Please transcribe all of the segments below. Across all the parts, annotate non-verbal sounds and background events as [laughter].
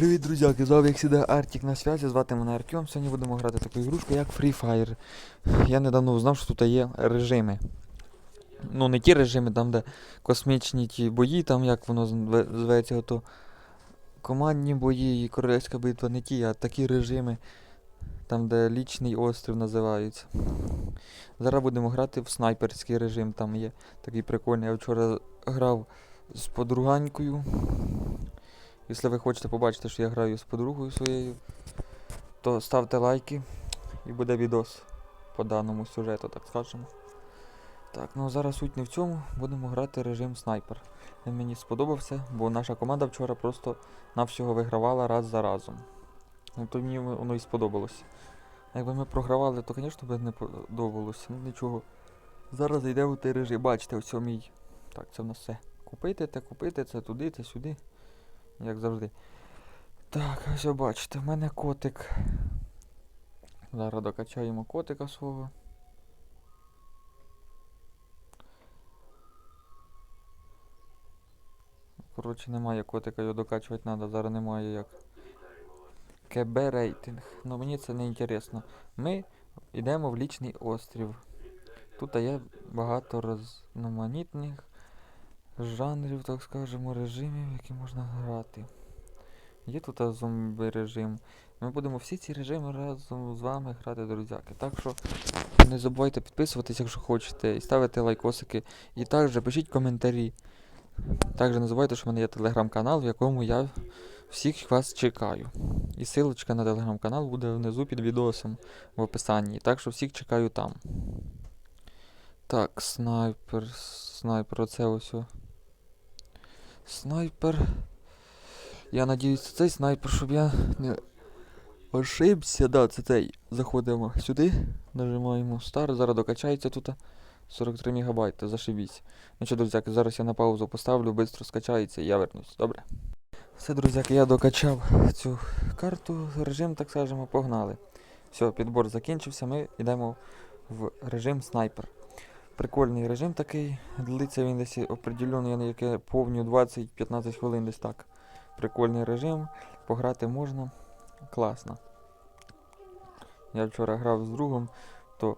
Привіт, друзяки! З вами, як завжди, Артік на связі, звати мене Артем. Сьогодні будемо грати таку ігрушку, як Free Fire. Я недавно узнав, що тут є режими. Ну, не ті режими, там, де космічні ті бої, там як воно зветься, то командні бої і королевська битва, не ті, а такі режими, там, де лічний острів називається. Зараз будемо грати в снайперський режим, там є такий прикольний. Я вчора грав з подруганькою. Якщо ви хочете побачити, що я граю з подругою своєю, то ставте лайки і буде відос по даному сюжету, так скажемо. Так, ну зараз суть не в цьому, будемо грати режим снайпер. Він мені сподобався, бо наша команда вчора просто навсього вигравала раз за разом. Ну то мені воно і сподобалося. Якби ми програвали, то, звісно, б не подобалося. Ну нічого. Зараз йдемо в той режим. Бачите, ось мій. Так, це в нас все. Купити те, купити, це туди, це сюди як завжди. Так, ось бачите, в мене котик. Зараз докачаємо котика свого. Коротше, немає котика, його докачувати треба, зараз немає як. КБ рейтинг. Ну мені це не інтересно. Ми йдемо в лічний острів. Тут є багато різноманітних жанрів, так скажемо, режимів, які можна грати. Є тут зомбі режим. Ми будемо всі ці режими разом з вами грати, друзяки. Так що не забувайте підписуватись, якщо хочете, і ставити лайкосики. І також пишіть коментарі. Також не забувайте, що в мене є телеграм-канал, в якому я всіх вас чекаю. І силочка на телеграм-канал буде внизу під відосом в описанні. Так що всіх чекаю там. Так, снайпер, снайпер, оце ось. Снайпер. Я надіюсь, це цей снайпер, щоб я не ошибся. Да, це цей. Заходимо сюди, нажимаємо старт, зараз докачається тут 43 мегабайти, зашибісь. Ну що, друзяки, зараз я на паузу поставлю, швидко скачається і я вернусь, добре? Все, друзяки, я докачав цю карту, режим, так скажемо, погнали. Все, підбор закінчився, ми йдемо в режим снайпер. Прикольний режим такий. Длиться він десь определено, я яке повню 20-15 хвилин десь так. Прикольний режим. Пограти можна. Класно. Я вчора грав з другом, то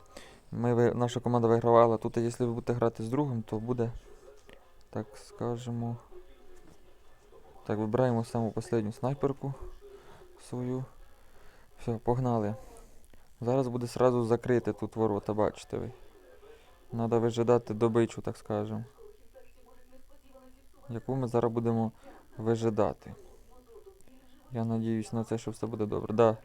ми, наша команда вигравала. Тут, якщо ви будете грати з другом, то буде, так скажемо. Так, вибираємо саму останню снайперку свою. Все, погнали. Зараз буде сразу закрити тут ворота, бачите ви. Надо вижидати добичу, так скажемо. Яку ми зараз будемо вижидати. Я надіюсь на це, що все буде добре. Да.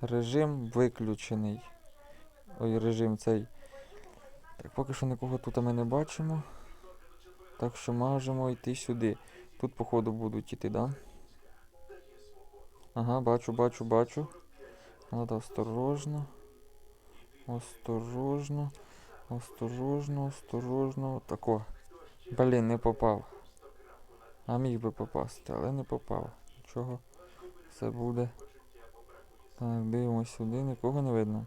Режим виключений. Ой, режим цей. Так, поки що нікого тут ми не бачимо. Так що можемо йти сюди. Тут, походу, будуть йти, да? Ага, бачу, бачу, бачу. Надо осторожно. Осторожно. Осторожно, осторожно. Тако. Блін, не попав. А міг би попасти, але не попав. Нічого. Це буде. Так, дивимось сюди, нікого не видно.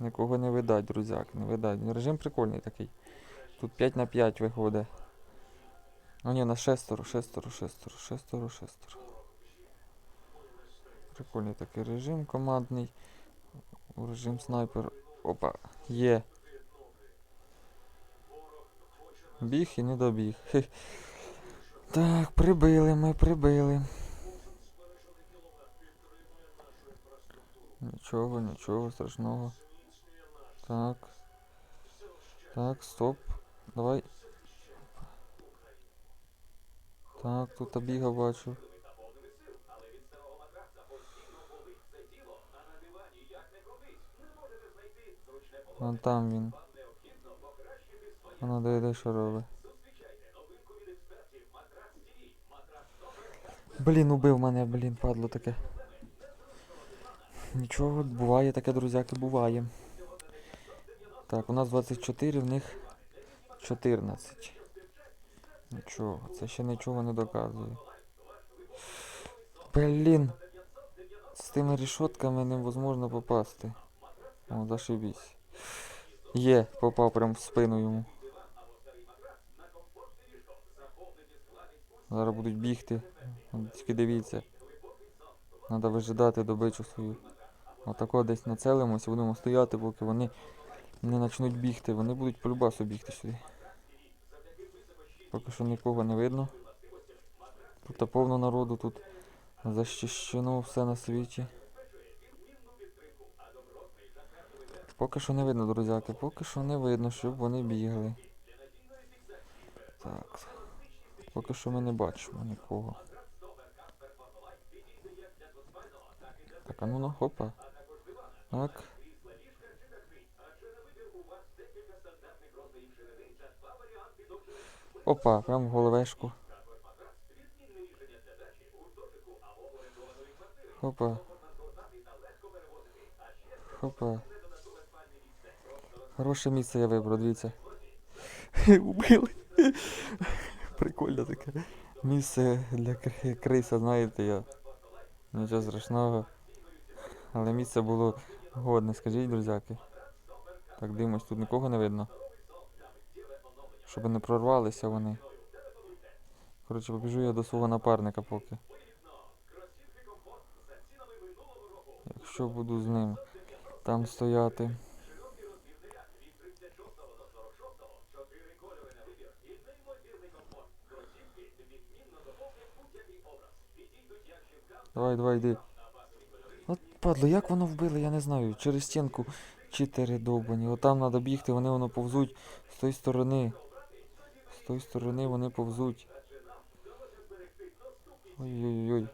Нікого не видать, друзяк, не видать. Режим прикольний такий. Тут 5 на 5 виходить. А ні, на шестеро, шестеро, шестеро, шестеро, шестеро. Прикольний такий режим командний. Режим снайпер. Опа, є. Біг і не добіг. Так, прибили ми, прибили. Нічого, нічого страшного. Так. Так, стоп. Давай. Так, тут біга бачу. Вон там він. Воно дойде, що робить. Блін, убив мене, блін, падло таке. Нічого, буває таке, друзяки, буває. Так, у нас 24, в них 14. Нічого, це ще нічого не доказує. Блін. З тими рішотками невозможно попасти. О, зашибісь. Є, попав прям в спину йому. Зараз будуть бігти. Тільки дивіться. Треба вижидати добичу свою. Отако десь нацелимося, будемо стояти, поки вони не почнуть бігти. Вони будуть по любасу бігти сюди. Поки що нікого не видно. Тут повно народу тут защищено все на світі. Поки що не видно, друзяки, поки що не видно, щоб вони бігли. Так. Поки що ми не бачимо нікого. Так, а ну ну, хопа. Так. Опа, прям в головешку. Хопа. Хопа. Хороше місце я вибрав, дивіться. [laughs] Убили. Прикольно таке. Місце для кри- криса, знаєте, я. Нічого страшного. Але місце було годне, скажіть, друзяки. Так, дивимось, тут нікого не видно. Щоб не прорвалися вони. Коротше, побіжу я до свого напарника поки. Якщо буду з ним там стояти. Давай, давай, йди. От падло, як воно вбили, я не знаю. Через стінку читери довбані. Отам треба бігти, вони воно повзуть з тої сторони. З тої сторони вони повзуть. Ой-ой-ой.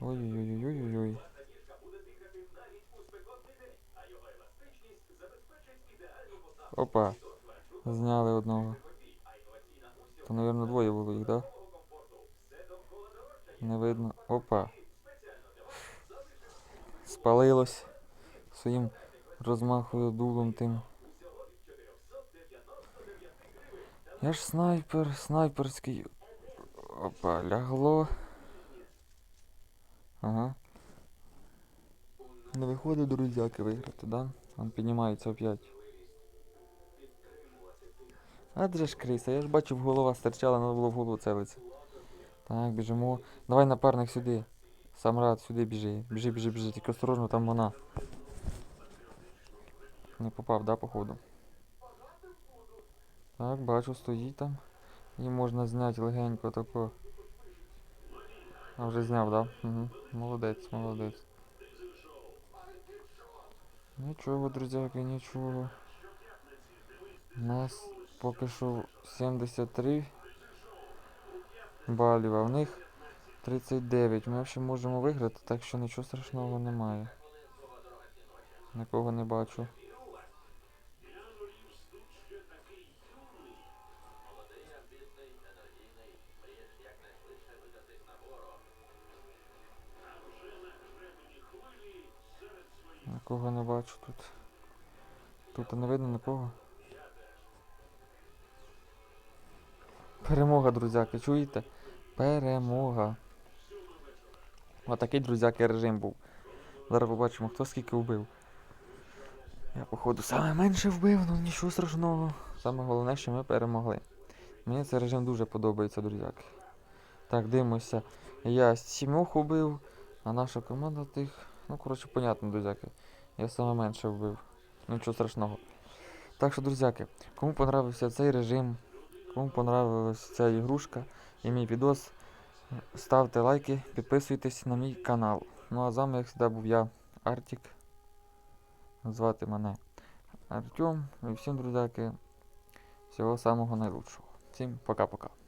Ой-ой-ой-ой-ой. Опа. Зняли одного. То, мабуть, двоє було їх, да? Не видно. Опа. Спалилось своїм розмахою дулом тим. Я ж снайпер, снайперський. Опа, лягло. Ага. Не виходить, друзяки, виграти, да? Он піднімається опять. Адже ж криса, я ж бачив, голова стирчала, треба було в голову целитися. Так, біжимо. Давай напарник сюди. Самрад, сюди біжи. Біжи, біжи, біжи, тільки осторожно, там вона. Не попав, да, походу? Так, бачу, стоїть там. Її можна зняти легенько тако. А вже зняв, да? Угу. Молодець, молодець. Нічого, друзяки, нічого. У нас поки що 73 балів, а в них 39. Ми ще можемо виграти, так що нічого страшного немає. Нікого не бачу. Нікого не бачу тут. Тут не видно нікого. Перемога, друзяки, чуєте? Перемога. Отакий, друзяки, режим був. Зараз побачимо, хто скільки вбив. Я, походу, саме менше вбив, ну нічого страшного. Саме головне, що ми перемогли. Мені цей режим дуже подобається, друзяки. Так, дивимося. Я сімох убив, а наша команда тих. Ну, коротше, понятно, друзяки. Я саме менше вбив. Нічого страшного. Так що, друзяки, кому понравився цей режим, кому понравилась ця ігрушка і мій відос, ставте лайки, підписуйтесь на мій канал. Ну а з вами, як завжди, був я, Артік. Звати мене Артем. І всім, друзяки, всього самого найлучшого. Всім пока-пока.